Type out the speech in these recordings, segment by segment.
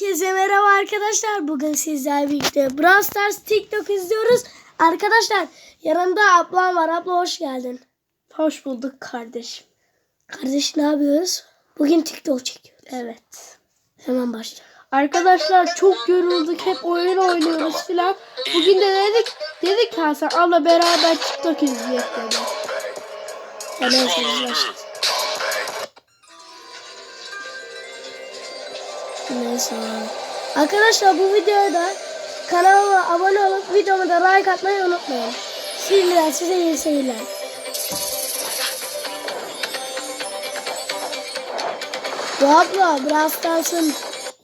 Herkese merhaba arkadaşlar. Bugün sizlerle birlikte Brawl Stars TikTok izliyoruz. Arkadaşlar yanımda ablam var. Abla hoş geldin. Hoş bulduk kardeşim. Kardeş ne yapıyoruz? Bugün TikTok çekiyoruz. Evet. Hemen başla. Arkadaşlar çok yorulduk. Hep oyun oynuyoruz filan. Bugün de dedik dedik Hasan abla beraber TikTok izleyek dedi. Hemen sonra Neyse. Arkadaşlar bu videoda kanalıma abone olup videoma da like atmayı unutmayın. Şimdiden size iyi seyirler. Bu abla Brawl Stars'ın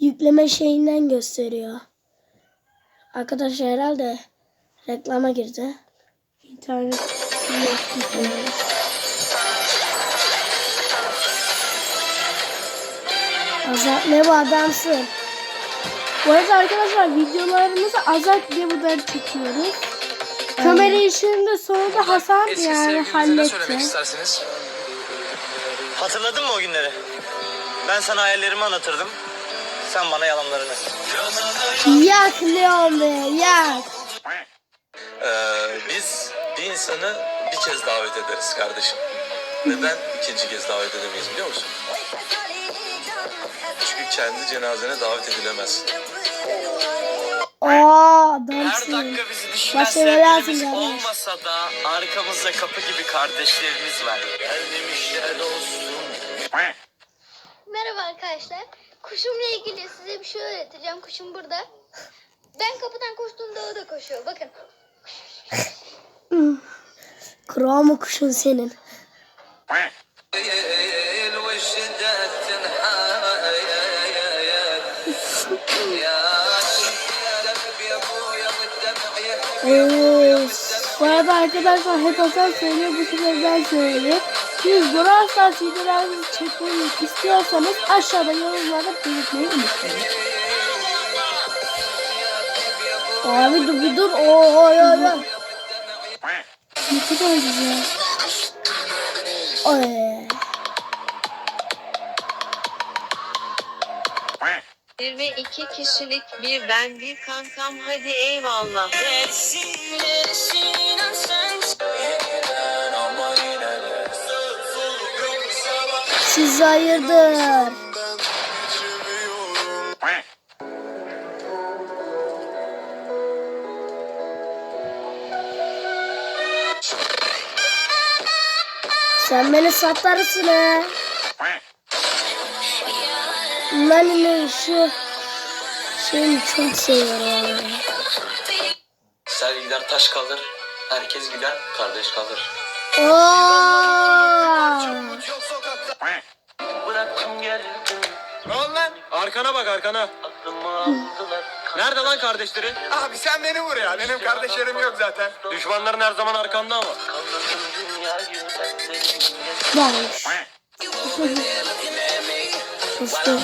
yükleme şeyinden gösteriyor. Arkadaşlar herhalde reklama girdi. İnternet Azat ne bu adamsın? Bu arada arkadaşlar videolarımızı Azat Lebu'dan çekiyoruz. Kamera işini de sonunda Hasan Eski yani sevgilinize ne söylemek halletti. istersiniz? Hatırladın mı o günleri? Ben sana hayallerimi anlatırdım. Sen bana yalanlarını. Yak Leon be yak. Ee, biz bir insanı bir kez davet ederiz kardeşim. Neden ikinci kez davet edemeyiz biliyor musun? Çünkü kendi cenazene davet edilemez. Aa Her adamsın. dakika bizi düşünen Başka neler sevgilimiz yapın kardeş? olmasa da arkamızda kapı gibi kardeşlerimiz var. Gelmemişler olsun. Merhaba arkadaşlar. Kuşumla ilgili size bir şey öğreteceğim. Kuşum burada. Ben kapıdan koştuğumda o da koşuyor. Bakın. Kral mı kuşun senin? Bu arada arkadaşlar hep Hasan söylüyor bu sefer ben söyleyeyim. Siz Brawl Stars videolarınızı çekmeyi istiyorsanız aşağıda yorumlarda belirtmeyi unutmayın. Abi dur bir dur. Oo oy oy oy. Ne kadar güzel. Oy. 22 kişilik bir ben bir kankam hadi eyvallah. Siz hayırdır? Sen beni satarsın ha. Nani'nin şu şeyini çok seviyorum. Sel gider taş kalır. Herkes gider kardeş kalır. Oo! Bıraktım geldim. Ne oldu lan? Arkana bak arkana. Aklımı aldılar. Nerede lan kardeşlerin? Abi sen beni vur ya. Benim kardeşlerim yok zaten. Düşmanların her zaman arkanda ama. Kaldırdım dünyayı dertlerim. Varmış. Kustum.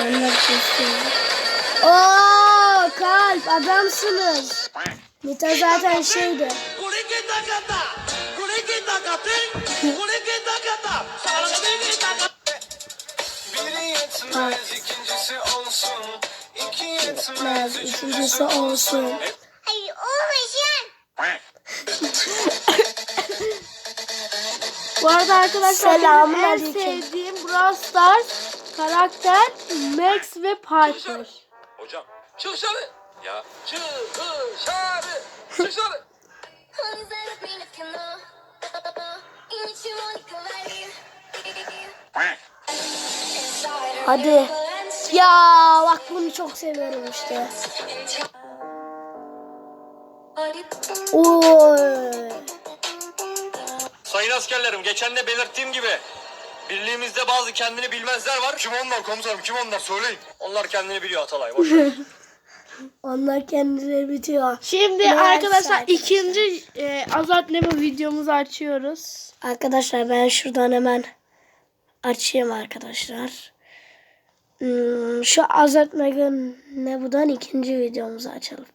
Onlar kustum. Oo kalp adamsınız. Nita zaten şeydi. Biri yetmez ikincisi olsun. Ay olmayacak. Bu arada arkadaşlar Selamun en aleyküm. sevdiğim Brawl Stars karakter Max ve Piper. Hocam çık dışarı. Ya çık dışarı. Çık dışarı. Hadi. Ya bak bunu çok seviyorum işte. Oy. Sayın askerlerim geçen de belirttiğim gibi birliğimizde bazı kendini bilmezler var. Kim onlar komutanım kim onlar söyleyin. Onlar kendini biliyor Atalay boş ver. Onlar kendileri bitiyor. Şimdi Meğerse arkadaşlar arkadaşlar. ikinci e, Azat Nemo videomuzu açıyoruz. Arkadaşlar ben şuradan hemen açayım arkadaşlar. Hmm, şu Azat Megan ne budan ikinci videomuzu açalım.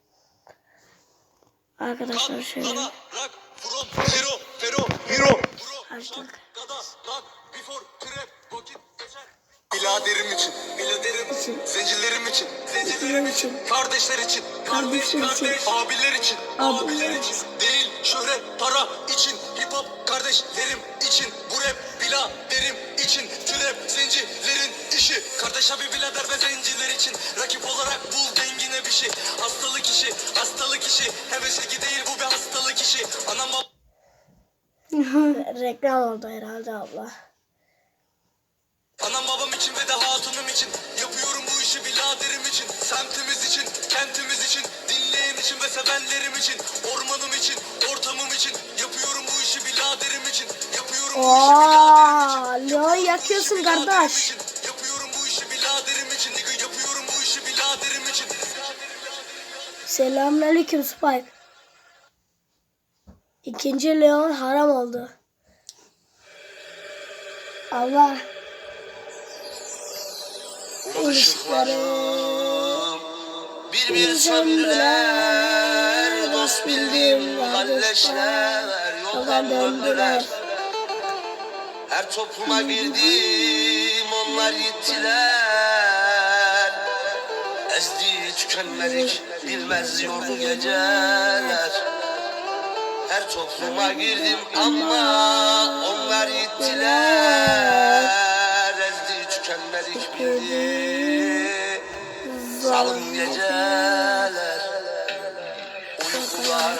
Arkadaşlar şöyle Rak, From, Fero, Fero, Hero. Açtık. Gada, Lak, Before, Trap, Vakit, Geçer. Biladerim için, biladerim için, zencilerim için, zencilerim için, kardeşler için, kardeş, Kardeşler için. kardeş, abiler için, Abiler abiler için. değil şöhret, para için, hip hop kardeşlerim için, bu rap biladerim için, trap zencilerin işi, kardeş abi birader ve zenciler için, rakip olarak bul dengine bir şey, hastalık işi, hastalık işi, hevesli değil bu bir hastalık işi, anam Reklam oldu herhalde abla. Anam babam için ve de hatunum için Yapıyorum bu işi biladerim için Semtimiz için, kentimiz için Dinleyen için ve sevenlerim için Ormanım için, ortamım için Yapıyorum bu işi biladerim için Yapıyorum bu işi biladerim için yakıyorsun kardeş. Yapıyorum bu işi biladerim için yapıyorum bu işi biladerim için Selamünaleyküm Spike. İkinci Leon haram oldu. Allah. Işıklarım Bir bir söndüler, dost bildim Kalleşler yoldan döndüler. Her topluma girdim onlar gittiler Ezdi tükenmedik bilmez yordu geceler Her topluma girdim ama onlar gittiler Ezdi tükenmedik bildi Zalim geceler. Uykular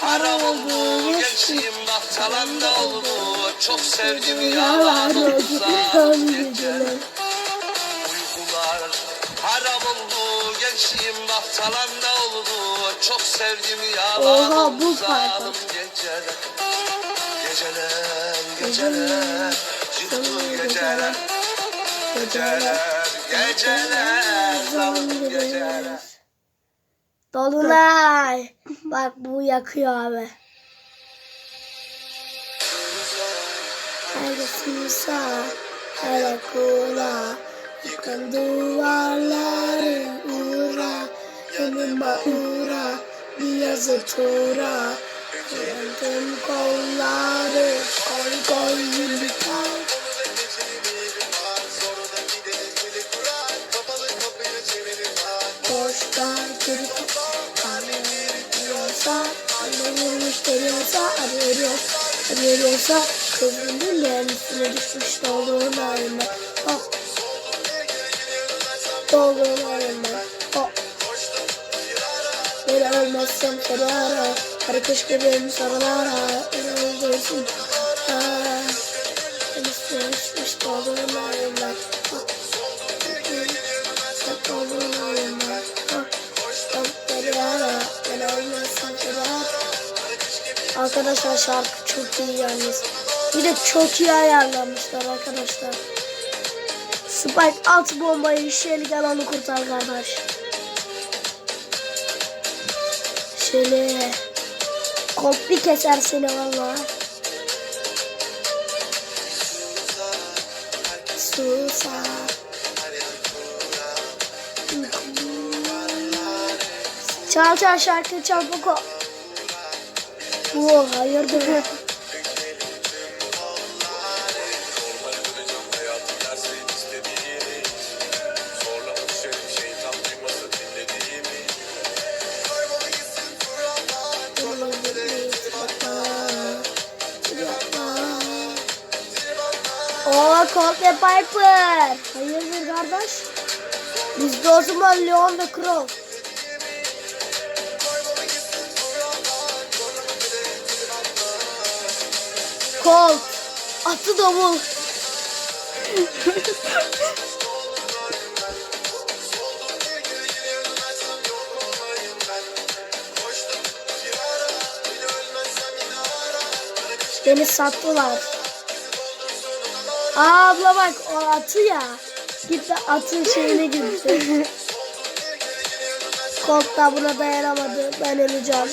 haram oldu Gençliğim naftalanda oldu. Çok sevdim yalan geceler. Uykular haram oldu Gençliğim naftalanda oldu. Çok sevdim yalan Oha, oldu bu zalim geceler. Geceler, geceler. Çıktı geceler Geceler, geceler. Zalim geceler. Dolunay. Bak bu yakıyor abi. Her susa, her kula, yıkın duvarları uğra, yanıma uğra, bir yazı tura, yandım kolları, koy koy yürüten. Boşlar geri arıyorsa, annenin deniyorsa, arıyor, arıyorsa, kızın dillerinin üstüne düşmüş dolunayma. Hop. Dolunayma. Hop. Ben ölmezsem seni ara, her kış bebeğim sarılara, öldürsün. Ah, ben dolunayma. Hop. Sen dolunayma. Hop. Arkadaşlar şarkı çok iyi yalnız. Bir de çok iyi ayarlamışlar arkadaşlar. Spike at bombayı Shelly alanı kurtar kardeş. Kop bir keser seni valla. Susa. Çal çal şarkı çal Boko. Oo hayırdır? Ve Piper. Hayırdır kardeş? Bizde o zaman Leon ve Crow. Colt. Atı da bul. Beni sattılar. Aa abla bak o atı ya. Git de atın şeyine gitti. Colt da buna dayanamadı. Ben öleceğim.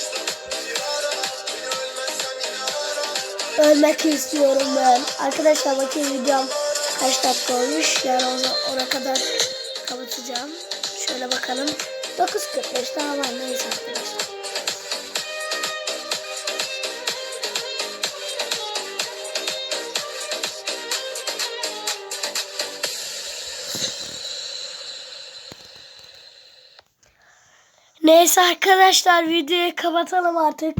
Ölmek istiyorum ben. Arkadaşlar bakayım videom kaç dakika olmuş. Yani ona, ona kadar kapatacağım. Şöyle bakalım. 9.45 daha var neyse arkadaşlar. Neyse arkadaşlar videoyu kapatalım artık.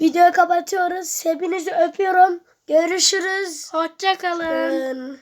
Videoyu kapatıyoruz. Hepinizi öpüyorum. Görüşürüz. Hoşçakalın. Ee,